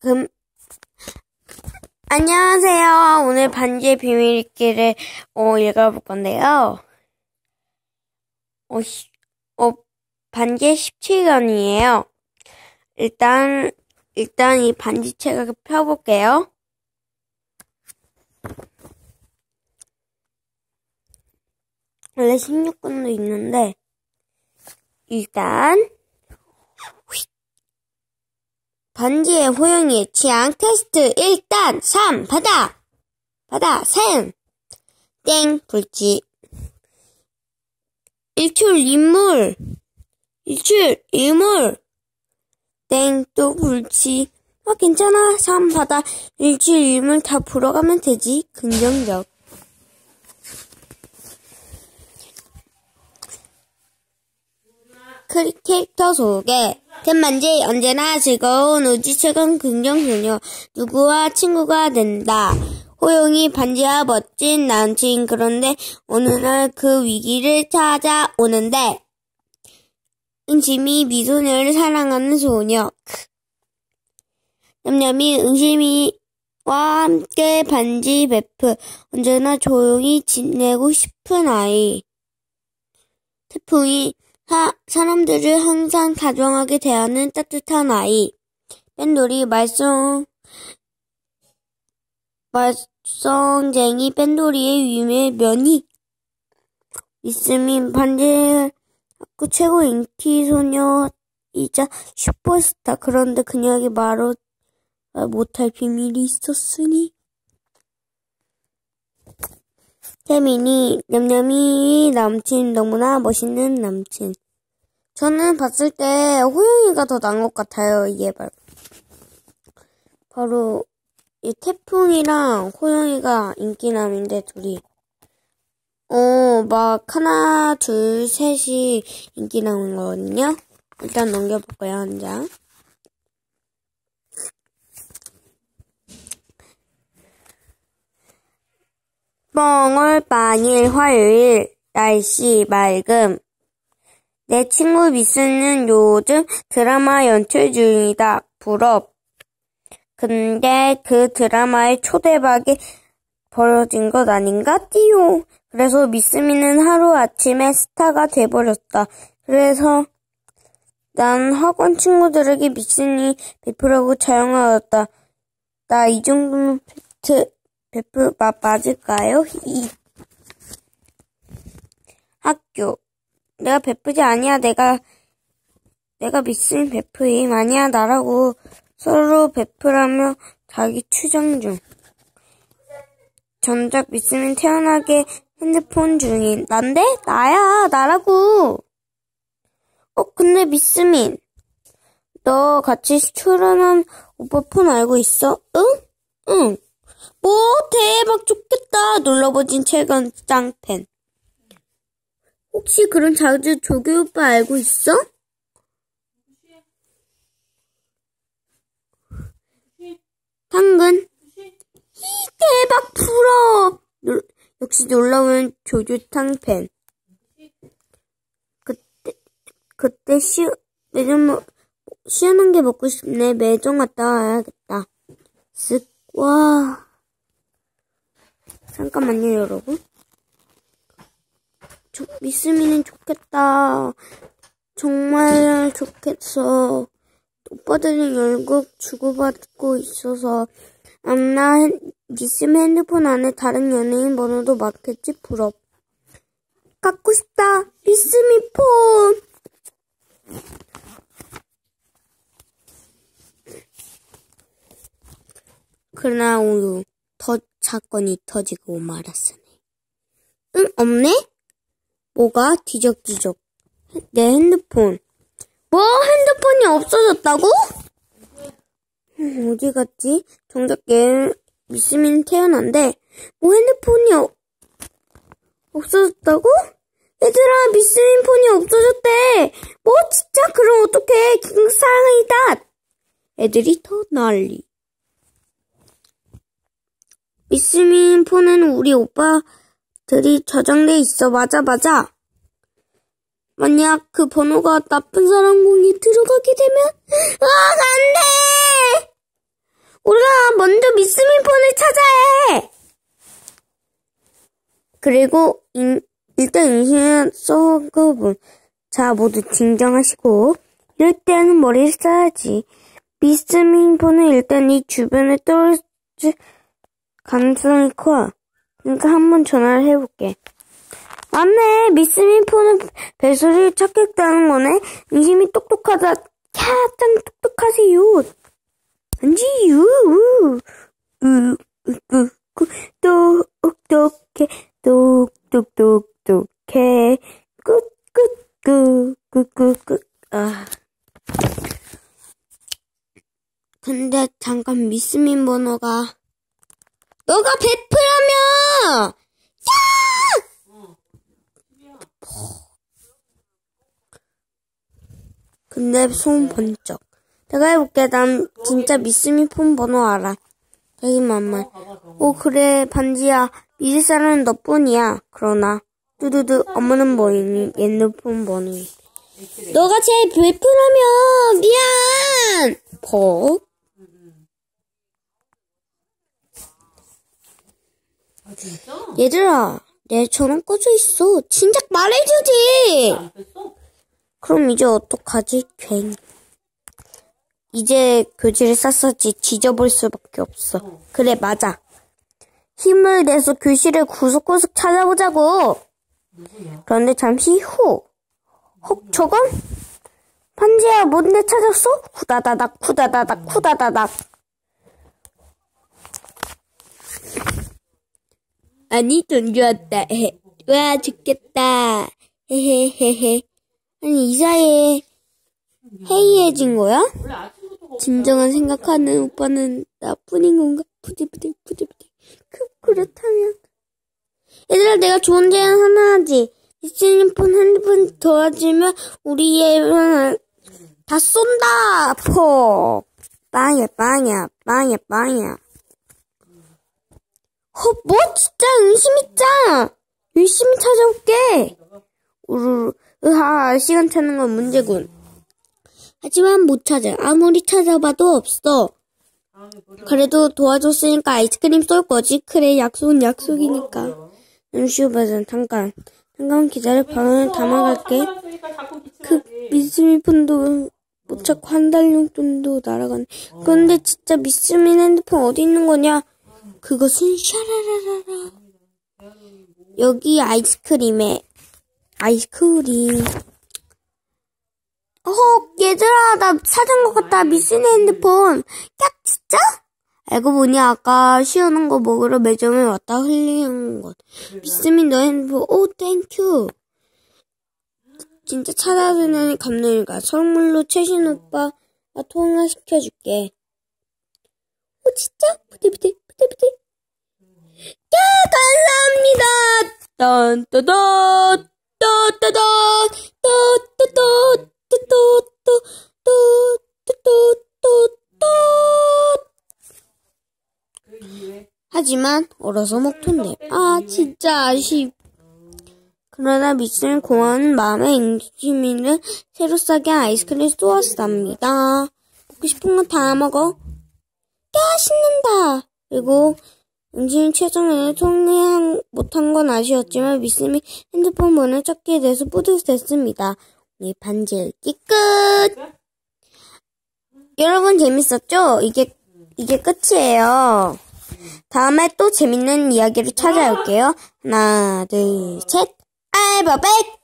금, 안녕하세요. 오늘 반지의 비밀 읽기를, 어, 읽어볼 건데요. 어, 시, 어, 반지의 17권이에요. 일단, 일단 이 반지책을 펴볼게요. 원래 16권도 있는데, 일단, 반지의 호영이의 취향 테스트 일단 3 바다 바다 샘 땡. 불지. 일출 인물. 일출 인물. 땡. 또 불지. 아 괜찮아. 3 바다 일출 인물 다 불어가면 되지. 긍정적. 캐릭터 소개 템만지 언제나 즐거운 우주최강 긍정 소녀. 누구와 친구가 된다. 호용이 반지와 멋진 남친. 그런데 어느 날 그 위기를 찾아오는데 은심이 미소녀를 사랑하는 소녀. 냠냠이 은심이와 함께 반지 베프. 언제나 조용히 지내고 싶은 아이. 태풍이 사, 사람들을 항상 다정하게 대하는 따뜻한 아이. 뺀돌이 말썽, 말썽쟁이 뺀돌이의 위의 면이 있음이 반지 학교 최고 인기 소녀이자 슈퍼스타. 그런데 그녀에게 말을 못할 비밀이 있었으니. 태민이 냠냠이 남친 너무나 멋있는 남친. 저는 봤을 때 호영이가 더 나은 것 같아요. 이게 바로 바로 이 태풍이랑 호영이가 인기남인데 둘이 어 막 하나 둘 셋이 인기남인 거거든요. 일단 넘겨볼까요 한 장. 뻥을 빵일 화요일 날씨 맑음 내 친구 미스는 요즘 드라마 연출 중이다. 부럽. 근데 그 드라마의 초대박이 벌어진 것 아닌가? 띠용. 그래서 미스미는 하루아침에 스타가 돼버렸다. 그래서 난 학원 친구들에게 미스니 베프라고 자영을 얻었다. 나 이 정도면 팩트 베프 마, 맞을까요? 이 학교 내가 베프지 아니야. 내가 내가 미스인 베프임. 아니야 나라고. 서로 베프라며 자기 추정 중. 전작 미스민 태어나게 핸드폰 중인. 난데? 나야 나라고. 어 근데 미스민. 너 같이 출연한 오빠 폰 알고 있어? 응? 응. 뭐 대박 좋겠다. 눌러보진 최근 짱팬 혹시 그런 자주 조교 오빠 알고 있어? 당근. 이 대박 부럽 역시 놀라운 조조탕 팬. 그때 그때 시 매점 뭐, 시원한 게 먹고 싶네. 매점 갔다 와야겠다. 쓱 와. 잠깐만요, 여러분. 저, 미스미는 좋겠다. 정말 좋겠어. 오빠들이 연극 주고받고 있어서 아나 미스미 핸드폰 안에 다른 연예인 번호도 맞겠지? 부럽. 갖고 싶다. 미스미 폰. 그러나 오늘 더 사건이 터지고 말았으니. 응, 없네? 뭐가 뒤적뒤적. 내 핸드폰. 뭐? 핸드폰이 없어졌다고? 음, 어디 갔지? 정작 얘 미스민 태어난데, 뭐 핸드폰이 어, 없어졌다고? 얘들아, 미스민 폰이 없어졌대! 뭐, 진짜? 그럼 어떡해? 긴급 상황이다! 애들이 더 난리. 미스민 폰은 우리 오빠 들이 저장돼 있어. 맞아, 맞아. 만약 그 번호가 나쁜 사람 공이 들어가게 되면, 아, 안 돼! 우리가 먼저 미스민 폰을 찾아야 해! 그리고, 인, 일단 인신은 써고, 자, 모두 진정하시고, 이럴 때는 머리를 써야지. 미스민 폰은 일단 이 주변에 떨어질 가능성이 커. 그러니까 한번 전화를 해볼게. 맞네. 미스민 폰은 벨소리를 찾겠다는 거네. 인심이 똑똑하다. 야, 짱 똑똑하세요. 안지유. 똑똑해. 똑똑똑똑해. 끝, 끝, 끝, 끝, 끝, 끝. 아. 근데 잠깐 미스민 번호가 너가 베프라며! 야! 근데 손 번쩍. 내가 해볼게. 난 진짜 미스미 폰 번호 알아. 자기만만. 오 그래 반지야. 믿을 사람은 너뿐이야. 그러나 두두두 엄마는 뭐이니? 옛날 폰 번호이. 너가 제 베프라며! 미안! 퍽. 아 진짜? 얘들아, 내 전원 꺼져 있어. 진작 말해주지! 안 뺐어? 그럼 이제 어떡하지, 괜. 이제 교지를 쌌었지. 지져버릴 수밖에 없어. 그래, 맞아. 힘을 내서 교실을 구석구석 찾아보자고. 그런데 잠시 후. 혹, 저건? 반지야, 뭔데 찾았어? 후다다닥, 후다다닥, 후다다닥. 아니, 돈 주었다. 헤. 와, 죽겠다. 헤헤헤헤. 아니, 이 사이에 해이해진 거야? 진정한 생각하는 오빠는 나뿐인 건가? 부들부들, 부들부들. 그, 그렇다면. 얘들아, 내가 좋은 제안 하나 하지. 이스님폰 핸드폰 도와주면 우리 애는 다 쏜다! 포! 빵야, 빵야, 빵야, 빵야. 어, 뭐? 진짜 의심이 짱! 열심히 찾아올게! 우르르, 으하, 시간 찾는 건 문제군. 하지만 못 찾아. 아무리 찾아봐도 없어. 그래도 도와줬으니까 아이스크림 쏠 거지. 그래, 약속은 약속이니까. 후 버전 잠깐. 잠깐 기다려. 방을 담아갈게. 그 기침하지. 미스미 폰도 못 찾고 한 달 용돈도 날아가네. 그런데 진짜 미스민 핸드폰 어디 있는 거냐? 그것은 샤라라라라. 여기 아이스크림에 아이스크림. 어, 얘들아, 나 찾은 것 같다. 미스미 핸드폰. 야, 진짜? 알고 보니 아까 시원한 거 먹으러 매점에 왔다 흘리는 것. 미스미 너 핸드폰. 오, 땡큐. 진짜 찾아주는 감동이가 선물로 최신 오빠 통화시켜줄게. 오 진짜? 부들부들 탭탭탭. 예, 감사합니다. 딴따다, 따따다, 따따다, 따따따따따따따. 하지만 얼어서 먹던데. 아, 진짜 아쉽. 그러나 미치는 공원은 마음에 인심이는 새로 싸게 아이스크림 쏘았답니다. 먹고 싶은 건 다 먹어. 야, 신난다. 그리고 임시민 최종에 통해 못한 건 아쉬웠지만 미스미 핸드폰 번호 찾기에 대해서 뿌듯했습니다. 우리 반지 읽기 끝. 여러분 재밌었죠? 이게 이게 끝이에요. 다음에 또 재밌는 이야기를 찾아올게요. 하나, 둘, 셋. 알바백!